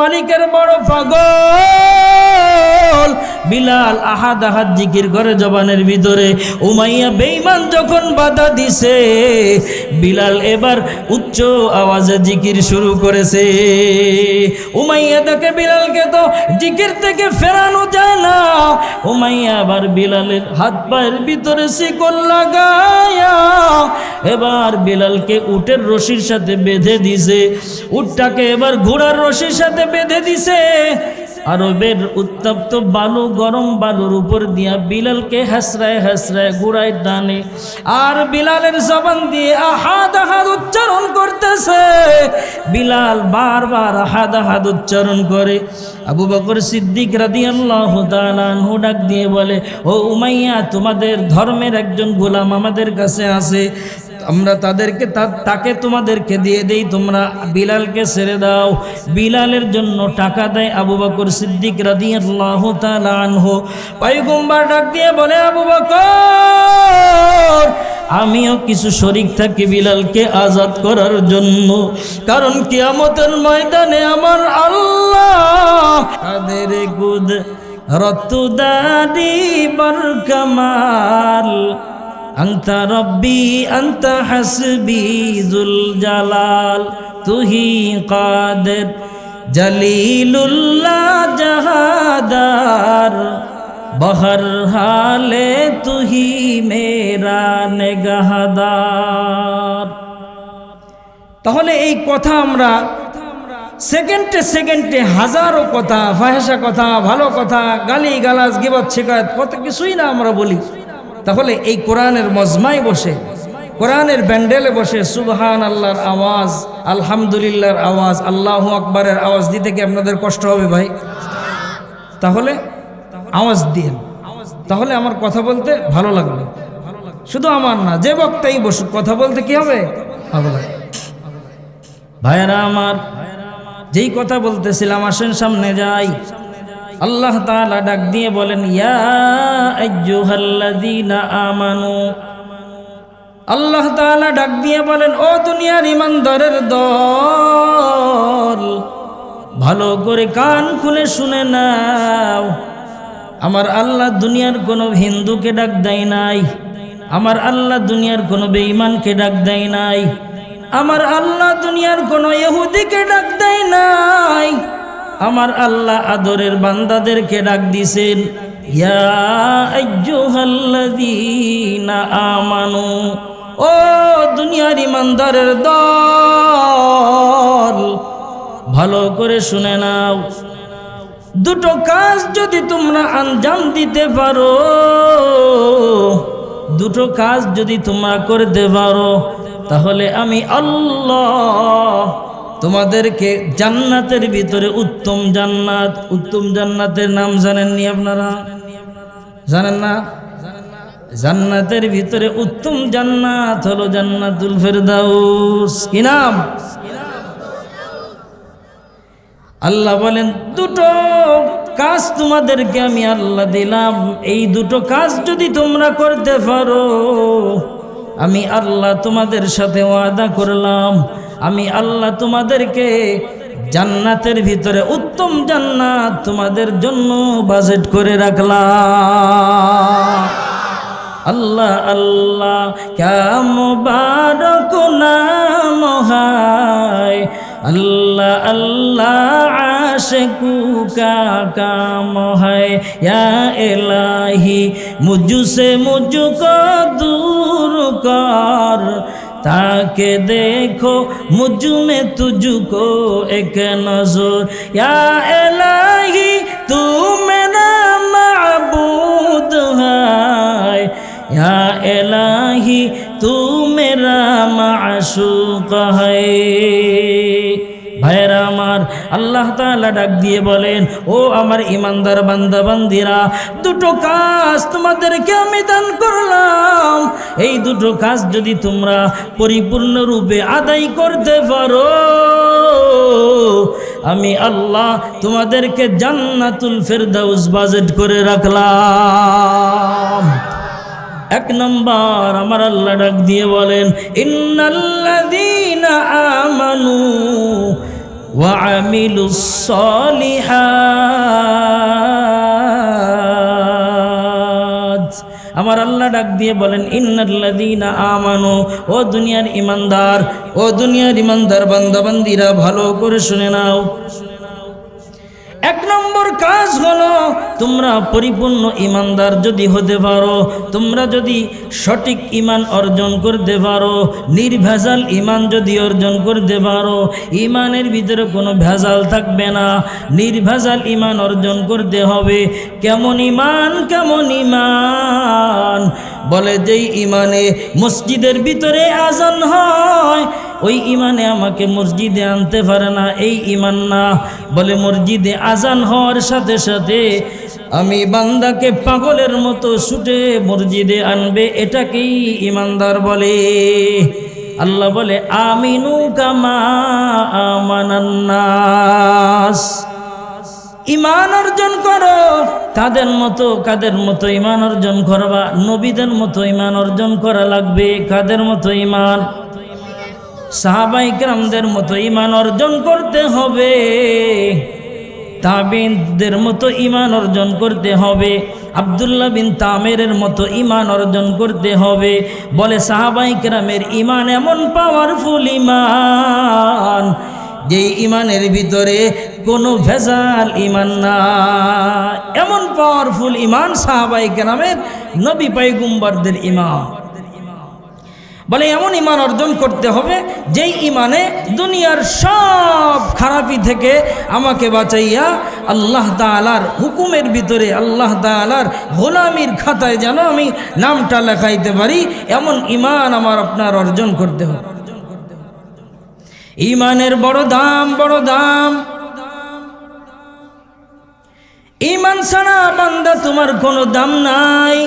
মালিকের বড় পাগল। বিলাল আহাদ আহাদ জিকির করে জবানের ভিতরে। উমাইয়া বেইমান যখন বাধা দিছে, বিলাল এবার উচ্চ আওয়াজে জিকির শুরু করেছে। উমাইয়া দেখে বিলালকে তো জিকির থেকে ফেরানো যায় না। উমাইয়া আবার বিলালের হাত পায়ের ভিতরে শিকল লাগায়া এবার বিলালকে উটের রশির সাথে বেঁধে দিছে। উটটাকে এবার ঘোড়ার রশির সাথে বেঁধে দিছে। আরবের উত্তপ্ত বালু, গরম বালুর উপর দিয়া বিলালকে হাসরায় হাসরায় গুড়ায় টানে। আর বিলালের জবান দিয়ে আহাদ আহাদ উচ্চারণ করতেছে। বিলাল বারবার আহাদ আহাদ উচ্চারণ করে। আবু বকর সিদ্দিক রাদি আল্লাহ তালানহু ডাক দিয়ে বলে, ও উমাইয়া, তোমাদের ধর্মের একজন গোলাম আমাদের কাছে আছে। আমরা তাদেরকে তাকে তোমাদেরকে দিয়ে দেই, তোমরা বিলালকে ছেড়ে দাও। বিলালের জন্য টাকা দেয় আবু বকর সিদ্দিক রাদি আল্লাহ তালানহু পাইগুম্বার ডাক দিয়ে বলে, আবু বকর, আমিও কিছু শরিক থাকি বিলালকে আজাদ করার জন্য। কারণ কিয়ামতের ময়দানে আমার আল্লাহ তাদের গুদ রতুদারি বরকমাল أنت ربي أنت حسبي ذو الجلال তুহি قادر جليل الله جهادار بہر حال তুহি মেরা নেগাহদার তাহলে এই কথা আমরা সেকেন্ডে সেকেন্ডে হাজারো কথা ফাহেসা কথা ভালো কথা গালি গালাজ গিবত শিকায়ত কত কিছুই না আমরা বলি তাহলে এই কোরআনের মজমায় বসে, কোরআনের ব্যান্ডেলে বসে সুবহান আল্লাহর আওয়াজ, আলহামদুলিল্লাহর আওয়াজ, আল্লাহ আকবরের আওয়াজ দিতে কি আপনাদের কষ্ট হবে ভাই? তাহলে আওয়াজ দিন তাহলে আমার কথা বলতে ভালো লাগবে। শুধু আমার না, যে বক্তাই বসুক, কথা বলতে কি হবে? ভালো আমার, যেই কথা বলতেছিলাম, আসেন সামনে যাই। আল্লাহ তাআলা ডাক দিয়ে বলেন, ইয়া আমানু। আল্লাহ তাআলা ডাক দিয়ে বলেন, ও দুনিয়ার ইমানদারের দল, ভালো করে কান খুলে শুনে নাও। আমার আল্লাহ দুনিয়ার কোনো হিন্দুকে ডাক দেয় নাই। আমার আল্লাহ দুনিয়ার কোনো বেঈমানকে ডাক দেয় নাই। আমার আল্লাহ দুনিয়ার কোনো ইহুদিকে ডাক দেয় নাই। আমার আল্লাহ আদরের বান্দাদেরকে ডাক দিছেন আমানু, ও দুনিয়ার ইমানদারের দল, ভালো করে শুনে নাও। দুটো কাজ যদি তোমরা আঞ্জাম দিতে পারো, দুটো কাজ যদি তোমরা করতে পারো, তাহলে আমি আল্লাহ তোমাদেরকে জান্নাতের ভিতরে উত্তম জান্নাত, উত্তম জান্নাতের নাম জানেননি আপনারা? জানেন না? জান্নাতের ভিতরে উত্তম জান্নাত হলো জান্নাতুল ফেরদাউস। কি নাম? আল্লাহ বলেন, দুটো কাজ তোমাদেরকে আমি আল্লাহ দিলাম। এই দুটো কাজ যদি তোমরা করতে পারো, আমি আল্লাহ তোমাদের সাথে ওয়াদা করলাম। আমি আল্লাহ তোমাদেরকে জান্নাতের ভিতরে উত্তম জান্নাত তোমাদের জন্য বাজেট করে রাখলাম। আল্লাহ আল্লাহ কাম বারক নাম হায়। আল্লাহ আল্লাহ আশে কুকা কাম হায়। এলাহি মুজুসে মুজুকো দূর কর। তাকে দেখো মুজুমে তুজুকো এক নজর। ইয়া এলাহি তু মেরা মাবুদ হায়। ইয়া এলাহি তু মেরা মাশুক হায়। ভাইয়েরা আমার, আল্লাহ তাআলা ডাক দিয়ে বলেন, ও আমার ইমানদার বান্দা, বান্দিরা, দুটো কাজ তোমাদেরকে আমি দান করলাম। এই দুটো কাজ যদি তোমরা পরিপূর্ণরূপে আদায় করতে পারো, আমি আল্লাহ তোমাদেরকে জান্নাতুল ফেরদাউস বাজেট করে রাখলাম। এক নম্বর, আমার আল্লাহ ডাক দিয়ে বলেন, ইন্নাল্লাযীনা আমানু وعملوا الصالحات আমার আল্লাহ ডাক দিয়ে বলেন ইন্নাল্লাযীনা আমানু ও দুনিয়ার ইমানদার ও দুনিয়ার ইমানদার বান্দাবান্দিরা ভালো করে শুনে নাও এক নম্বর কাজ হলো, তোমরা পরিপূর্ণ ইমানদার যদি হতে পারো, তোমরা যদি সঠিক ইমান অর্জন করতে পারো, নির্ভেজাল ইমান যদি অর্জন করতে পারো, ইমানের ভিতরে কোনো ভেজাল থাকবে না। নির্ভেজাল ইমান অর্জন করতে হবে। কেমন ইমান কেমন ইমান? বলে যেই ইমানে মসজিদের ভিতরে আজান হয় ওই ইমানে আমাকে মসজিদে আনতে পারে না, এই ইমান না। বলে, মসজিদে আজান হওয়ার সাথে সাথে আমি বান্দাকে পাগলের মতো ছুটে মসজিদে আনবে, এটাকেই ইমানদার বলে। আল্লাহ বলে, আমিনু কামা আমানান্নাস। ইমান অর্জন করো, কাদের মতো কাদের মতো ইমান অর্জন করবা? নবীদের মতো ইমান অর্জন করা লাগবে, কাদের মতো ইমান সাহাবাই গ্রামদের মতো ইমান অর্জন করতে হবে। তাবিনদের মতো ইমান অর্জন করতে হবে। আবদুল্লাহ বিন তামেরের মতো ইমান অর্জন করতে হবে। বলে সাহাবাই গ্রামের ইমান এমন পাওয়ারফুল ইমান যেই ইমানের ভিতরে কোনো ভেজাল ইমান না। এমন পাওয়ারফুল ইমান সাহাবাই গ্রামের নবী পাইগুম্বারদের ইমান বলে এমন ইমান অর্জন করতে হবে, যেই ইমানে দুনিয়ার সব খারাপি থেকে আমাকে বাঁচাইয়া আল্লাহ তালার হুকুমের ভিতরে, আল্লাহ তালার গোলামির খাতায় যেন আমি নামটা লেখাইতে পারি, এমন ইমান আমার আপনার অর্জন করতে হবে। ইমানের বড় দাম বড় দাম। ইমান ছাড়া বান্দা তোমার কোনো দাম নাই।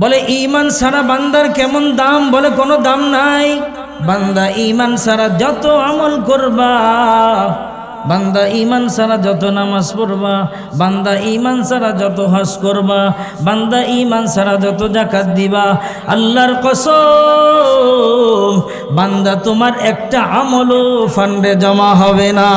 বলে ইমান সারা বান্দার কেমন দাম? বলে, কোনো দাম নাই। বান্দা ইমান সারা যত আমল করবা। বান্দা ইমান সারা যত নামাজ পড়বা। বান্দা ইমান সারা যত হজ করবা। বান্দা ইমান সারা যত জাকাত দিবা। আল্লাহর কসম, বান্দা, তোমার একটা আমলও ফান্ডে জমা হবে না।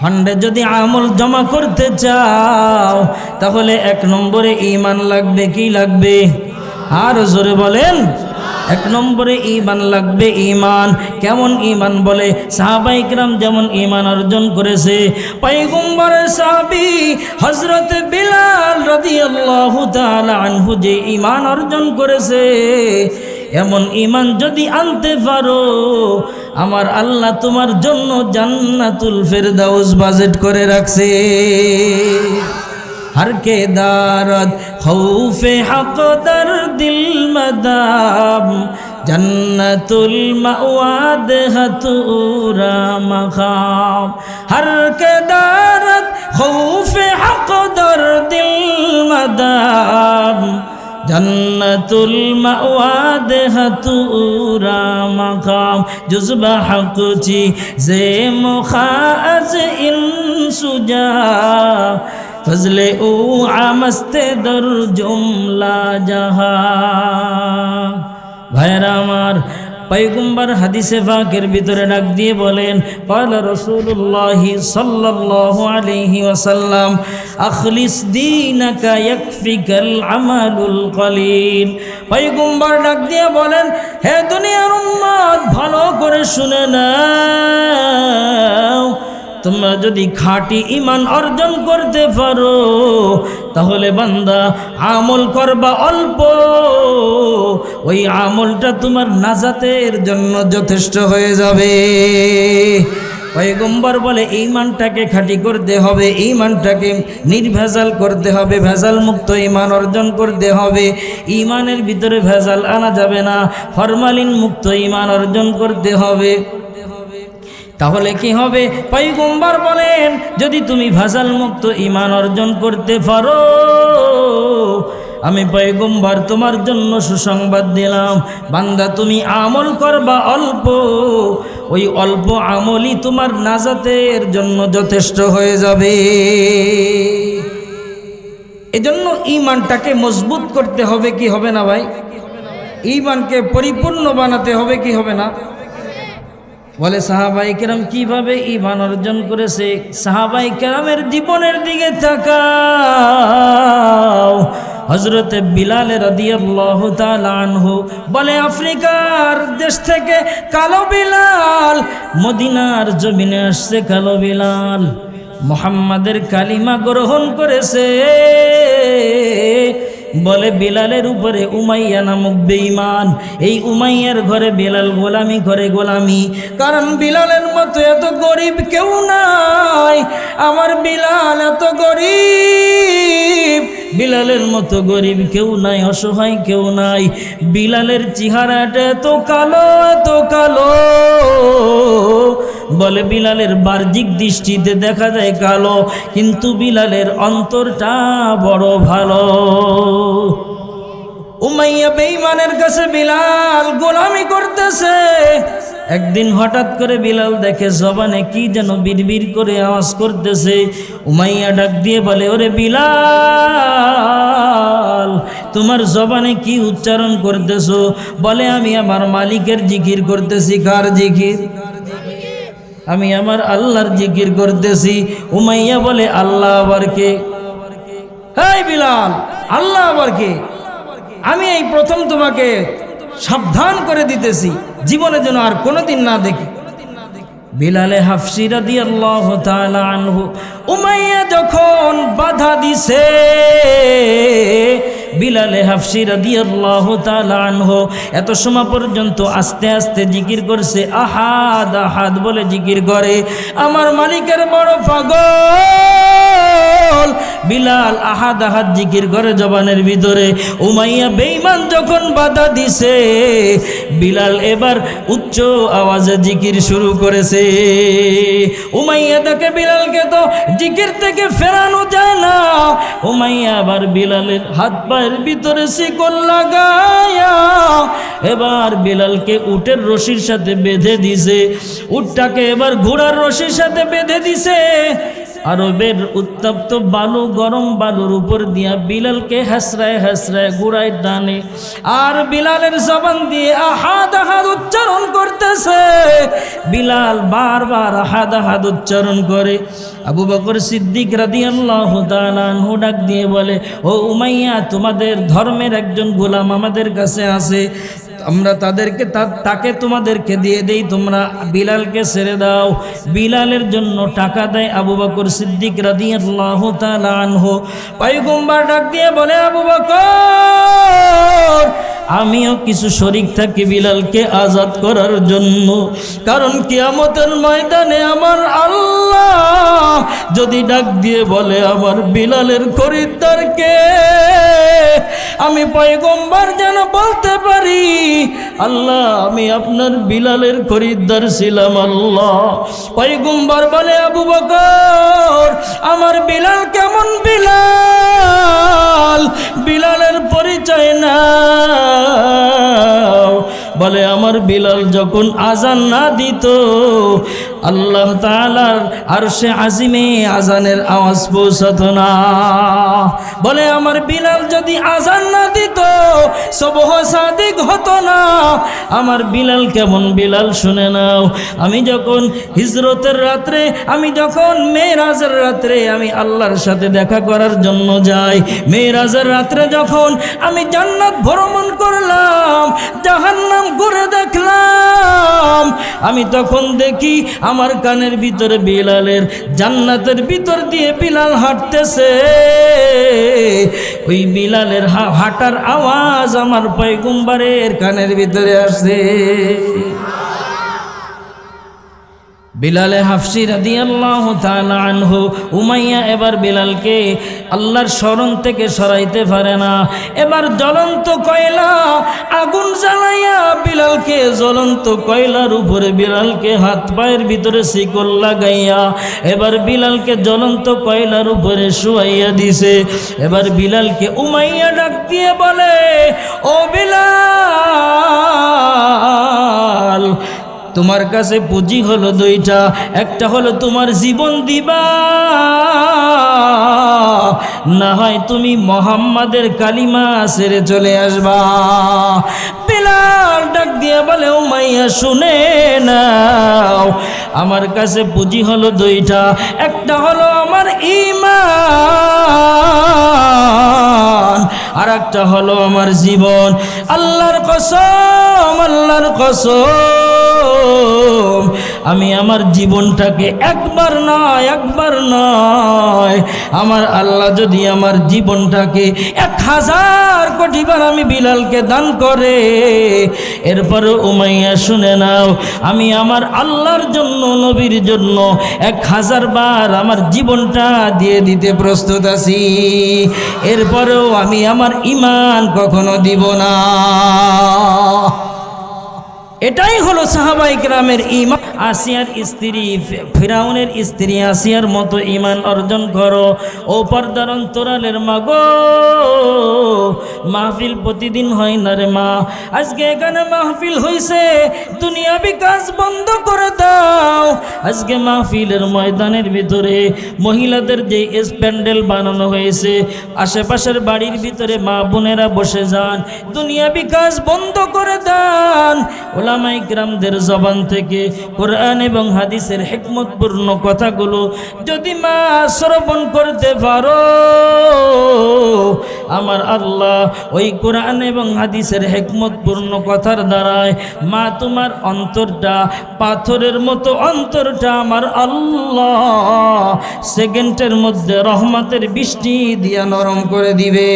ফান্ডে যদি আমল জমা করতে চাও, তাহলে এক নম্বরে ইমান লাগবে কি লাগবে? আর জোরে বলেন, এক নম্বরে ইমান লাগবে ইমান কেমন ইমান বলে? সাহাবাইকরাম যেমন ইমান অর্জন করেছে। পাইগম্বরের সাহাবি হজরত বিলাল রাদিয়াল্লাহু তাআলা আনহু যে ইমান অর্জন করেছে, এমন ইমান যদি আনতে পারো আমার আল্লাহ তোমার জন্য জান্নাতুল ফেরদাউস বাজেট করে রাখছে। হর কে দারদ খৌফে হকদর দিল মদাম, জন্নতুল মাওয়াদ হতুরা মখাম। হর কে দারদ খৌফে হকদর দিল মদাম জন্নতুল মাওয়া হাতুরা মাকাম। জুজবা হকুচি জে মুখাজ ইন সুজা ফজলে ও আমস্তে দর জুমলা জাহা ভাইরা আমার পৈগম্বর হাদিসে ফাকের ভিতরে ডাক দিয়ে বলেন, পাল রসুল্লাহ সাল্লাল্লাহু আলাইহি ওয়াসাল্লাম, আখলিস দীনাকা ইয়াকফিকাল আমালুল কলিল। পৈগম্বর ডাক দিয়ে বলেন, হে দুনিয়ার উম্মত, ভালো করে শুনে নাও। তোমরা যদি খাঁটি ইমান অর্জন করতে পারো তাহলে বান্দা, আমল করবা অল্প। ওই আমলটা তোমার নাজাতের জন্য যথেষ্ট হয়ে যাবে। পয়গম্বর বলে ইমানটাকে খাঁটি করতে হবে ইমানটাকে নির্ভেজাল করতে হবে ভেজাল মুক্ত ইমান অর্জন করতে হবে। ইমানের ভিতরে ভেজাল আনা যাবে না ফরমালিন মুক্ত ইমান অর্জন করতে হবে। তাহলে কি হবে? পৈগম্বর বলেন, যদি তুমি ভাজাল মুক্ত ইমান অর্জন করতে পারো, আমি পৈগম্বর তোমার জন্য সুসংবাদ দিলাম। বান্দা, তুমি আমল করবা অল্প, ওই অল্প আমলই তোমার নাজাতের জন্য যথেষ্ট হয়ে যাবে। এজন্য ইমানটাকে মজবুত করতে হবে, কি হবে না ভাই? ইমানকে পরিপূর্ণ বানাতে হবে, কি হবে না? বলে সাহাবাই কেরাম, কীভাবে ইমান অর্জন করেছে? সাহাবাই কেরামের জীবনের দিকে তাকাও। হজরতে বিলালে রাদিয়াল্লাহু তাআলা আনহু বলে, আফ্রিকার দেশ থেকে কালো বিলাল, মদিনার জমিনে আসছে কালো বিলাল। মোহাম্মদের কালিমা গ্রহণ করেছে। বলে, বেলালের উপরে উমাইয়া নামক বেঈমান। এই উমাইয়ার ঘরে বেলাল গোলামি ঘরে গোলামি। কারণ বিলালের মতো এত গরিব কেউ নাই। আমার বিলাল এত গরিব। বিলালের মতো গরিব কেউ নাই, অসহায় কেউ নাই। বিলালের চেহারাটা এত কালো এত কালো। বলে বিলালের বাহ্যিক দৃষ্টিতে দেখা যায় কালো, কিন্তু বিলালের অন্তরটা বড় ভালো। উমাইয়া বেঈমানের কাছে বিলাল গোলামি করতেছে। একদিন হঠাৎ করে বিলাল দেখে জবানে কি যেন বিড়বিড় করে আওয়াজ করতেছে। উমাইয়া ডাক দিয়ে বলে, ওরে বিলাল, তোমার জবানে কি উচ্চারণ করতেছো? বলে, আমি আমার মালিকের জিকির করতেছি। কার জিকির? আমি আমার আল্লাহর জিকির করতেছি। উমাইয়া বলে, আল্লাহ আবার কে? হেই বিলাল, আল্লাহ আবার কে? আমি এই প্রথম তোমাকে সাবধান করে দিতেছি। জীবনে যেন আর কোনোদিন না দেখি। বিলালে হাফসিরা দিয়ে আল্লাহ আনহু, উমাইয়া যখন বাধা দিছে বিলালে হাফসি রাদিয়াল্লাহু তাআলা আনহু, এত সময় পর্যন্ত আস্তে আস্তে জিকির করছে, আহাদ আহাদ বলে জিকির করে। আমার মালিকের বড় পাগল। বিলাল আহাদ আহাদ জিকির করে জবানের ভিতরে। উমাইয়া বেঈমান যখন বাধা দিছে, বিলাল এবার উচ্চ আওয়াজে জিকির শুরু করেছে। উমাইয়া তাকে বিলালকে তো জিকির থেকে ফেরানো যায় না। উমাইয়া আবার বিলালের হাত পায়ের ভিতরে শিকল লাগায়া এবার বিলালকে উটের রশির সাথে বেঁধে দিছে। উটটাকে এবার ঘোড়ার রশির সাথে বেঁধে দিছে। আরবের উত্তপ্ত বালু, গরম বালুর উপর দিয়া বিলালকে হাসরায় হাসরায় গুড়ায় টানে। আর বিলালের জবান দিয়ে আহাদ আহাদ উচ্চারণ করতেছে। বিলাল বারবার আহাদ আহাদ উচ্চারণ করে। আবু বকর সিদ্দিক রাদি আল্লাহ তালু ডাক দিয়ে বলে, ও উমাইয়া, তোমাদের ধর্মের একজন গোলাম আমাদের কাছে আছে। আমরা তাদেরকে তাকে তোমাদেরকে দিয়ে দেই, তোমরা বিলালকে ছেড়ে দাও। বিলালের জন্য টাকা দেয় আবু বকর সিদ্দিক রাদি আল্লাহ আনহু। পাইগুম্বার ডাক দিয়ে বলে, আবু বকর, আমিও কিছু শরিক থাকি বিলালকে আজাদ করার জন্য। কারণ কিয়ামতের ময়দানে আমার আল্লাহ যদি ডাক দিয়ে বলে, আমার বিলালের খরিদ্দারকে আমি পয়গম্বর যেন বলতে পারি, আল্লাহ, আমি আপনার বিলালের খরিদ্দার ছিলাম, আল্লাহ। পয়গম্বর বলে, আবু বকর, আমার বিলাল কেমন বিলাল? বিলালের পরিচয় না বলে, আমার বিলাল যখন আজান না দিত, আল্লাহ তালার আর সে আজিমে আজানের আওয়াজ পৌঁছত না। বলে, আমার বিলাল যদি আজান না দিত, সবহ সাদিক হতো না। আমার বিলাল কেমন বিলাল, শুনে নাও। আমি যখন হিজরতের রাত্রে, আমি যখন মেয়েরাজের রাত্রে, আমি আল্লাহর সাথে দেখা করার জন্য যাই, মেয়েরাজের রাত্রে যখন আমি জান্নাত ভ্রমণ করলাম, জাহান্নাম ঘুরে দেখলাম। আমি তখন দেখি আমার কানের ভিতরে বিলালের, জান্নাতের ভিতর দিয়ে বিলাল হাঁটতেছে। ওই বিলালের হাঁটার আওয়াজ আমার পয়গুম্বারের কানের ভিতরে আসছে বিলালে হাফসি রাদি আল্লাহ আনহু, উমাইয়া এবার বিলালকে আল্লাহর স্মরণ থেকে সরাইতে পারে না। এবার জ্বলন্ত কয়লা আগুন জ্বালাইয়া বিলালকে জ্বলন্ত কয়লার উপরে বিলালকে হাত পায়ের ভিতরে শিকল লাগাইয়া এবার বিলালকে জ্বলন্ত কয়লার উপরে শুয়াইয়া দিছে। এবার বিলালকে উমাইয়া ডাক দিয়ে বলে, ও বিলাল! তোমার কাছে পুঁজি হলো দুইটা, একটা হলো তোমার জীবন দিবা। না হয় তুমি মোহাম্মদের কালিমা সেরে চলে আসবা। বেলাল ডাক দিয়ে বলে উমাইয়া শুনে নাও, আমার কাছে পুঁজি হলো দুইটা, একটা হলো আমার ইমান আর একটা হলো আমার জীবন। আল্লাহর কসম আল্লাহর কসম। আমি আমার জীবনটাকে একবার নয় একবার নয়। আমার আল্লাহ যদি আমার জীবনটাকে এক হাজার কোটিবার আমি বিলালকে দান করে এরপরে উমাইয়া শুনে নাও, আমি আমার আল্লাহর জন্য, নবীর জন্য এক হাজার বার আমার জীবনটা দিয়ে দিতে প্রস্তুত আছি। এরপরেও আমি আমার ইমান কখনো দিব না। এটাই হলো সাহাবাই গ্রামের ইমান আসিয়ার স্ত্রী, ফিরাউনের স্ত্রী আসিয়ার মতো ইমান অর্জন করো। ও পর্দার অন্তরালের মাগো, মাহফিল প্রতিদিন হয় না রে মা। আজকে এখানে মাহফিল হইছে দুনিয়া বিকাশ বন্ধ করে দাও। আজকে মাহফিলের ময়দানের ভিতরে মহিলাদের যে স্প্যান্ডেল বানানো হয়েছে, আশেপাশের বাড়ির ভিতরে মা বোনেরা বসে যান। দুনিয়া বিকাশ বন্ধ করে দেন। ওলামাই গ্রামদের জবান থেকে কোরআন এবং হাদিসের হেকমতপূর্ণ কথাগুলো যদি মা শ্রবণ করতে পারো, আমার আল্লাহ ওই কোরআন এবং হাদিসের হেকমতপূর্ণ কথার দ্বারায় মা তোমার অন্তরটা, পাথরের মতো অন্তরটা আমার আল্লাহ সেকেন্ডের মধ্যে রহমতের বৃষ্টি দিয়া নরম করে দিবে।